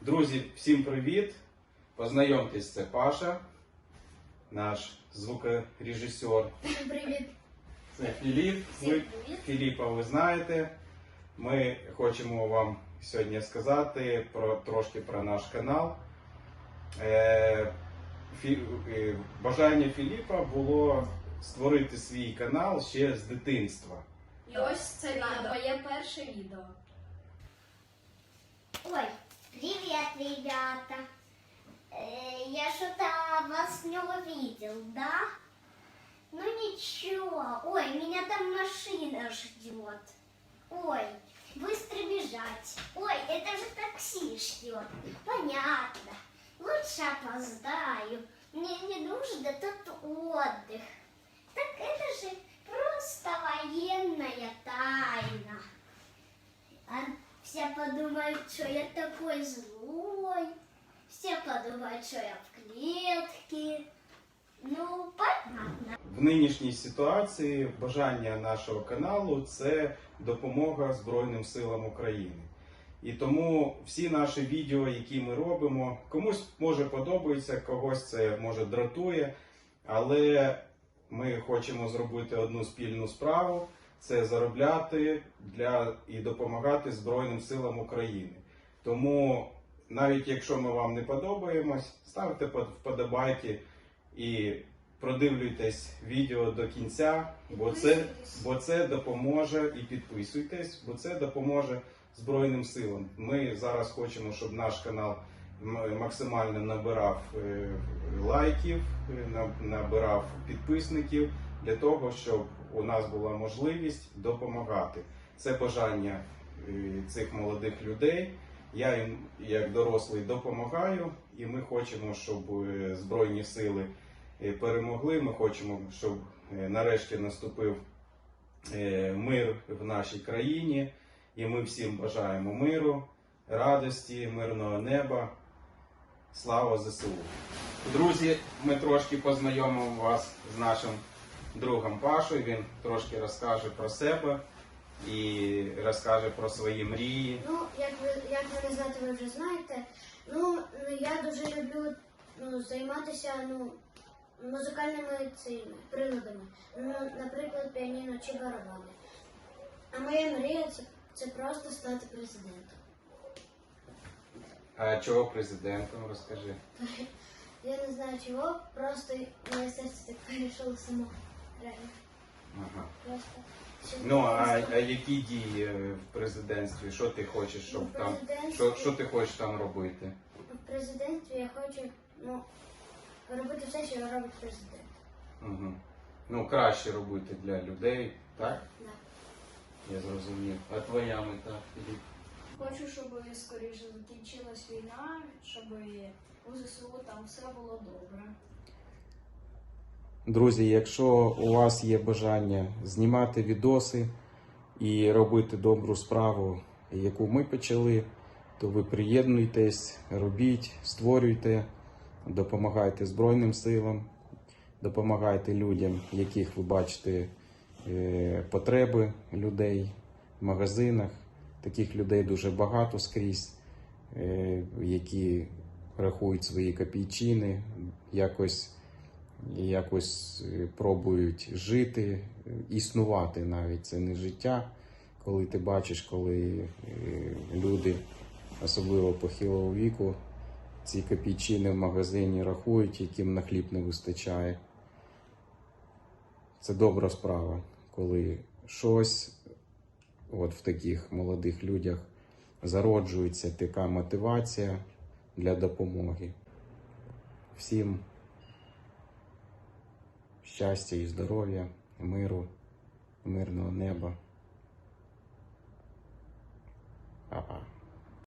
Друзі, всім привіт! Познайомтесь, це Паша, наш звукорежисер. Привіт. Це Філіп. Всім Ви. Філіпа ви знаєте. Ми хочемо вам сьогодні сказати про трошки про наш канал. Е, Фі, е, бажання Філіпа було створити свій канал ще з дитинства. І ось це відео. Моє перше відео. Ой, привет, ребята. Э, я что-то вас не увидел, да? Ну ничего. Ой, меня там машина ждет. Ой, быстро бежать. Ой, это же такси ждет. Понятно. Лучше опоздаю. Мне не нужно тут отдых. Подумают, что я такой злой. Все подумают, что я в клетке. Ну, понятно. В нинішній ситуації бажання нашого каналу це допомога Збройним силам України. І тому всі наші відео, які ми робимо, комусь може подобається, когось це може дратує, але ми хочемо зробити одну спільну справу це заробляти для і допомагати Збройним силам України. Тому навіть якщо ми вам не подобаємось, ставте под- вподобайки і продивлюйтесь відео до кінця, бо це, бо це допоможе і підписуйтесь, бо це допоможе Збройним силам. Ми зараз хочемо, щоб наш канал максимально набирав е, лайків, е, набирав підписників для того, щоб у нас була можливість допомагати. Це бажання е, цих молодих людей. Я їм як дорослий допомагаю, і ми хочемо, щоб е, Збройні сили е, перемогли. Ми хочемо, щоб нарешті наступив мир в нашій країні. І ми всім бажаємо миру, радості, мирного неба. Слава ЗСУ! Друзі, ми трошки познайомимо вас з нашим другом Пашою. Він трошки розкаже про себе і розкаже про свої мрії. Ну, як ви як мене знати, ви вже знаєте. Ну, ну, я дуже люблю ну, займатися ну, музикальними цими приладами. Ну, наприклад, піаніно чи барабани. А моя мрія це, це просто стати президентом. А чого президентом розкажи? Я не знаю чого, просто моє серце так перейшло само. Ага. Ну а, а які дії е, в президентстві? Що ти хочеш, щоб там президентстві- що, що ти хочеш там робити? В президентстві я хочу ну, робити все, що робить президент. Угу. Ну краще робити для людей, так? Да. Я зрозумів. А твоя мета, Філіп? Хочу, щоб скоріше закінчилась війна, щоб у ЗСУ там все було добре. Друзі, якщо у вас є бажання знімати відоси і робити добру справу, яку ми почали, то ви приєднуйтесь, робіть, створюйте, допомагайте Збройним силам, допомагайте людям, яких ви бачите е, потреби людей в магазинах. Таких людей дуже багато скрізь, е, які рахують свої копійчини, якось якось е, пробують жити, е, існувати навіть це не життя. Коли ти бачиш, коли е, люди, особливо похилого віку, ці копійчини в магазині рахують, яким на хліб не вистачає. Це добра справа, коли щось от в таких молодих людях зароджується така мотивація для допомоги. Всім щастя і здоров'я, миру, мирного неба.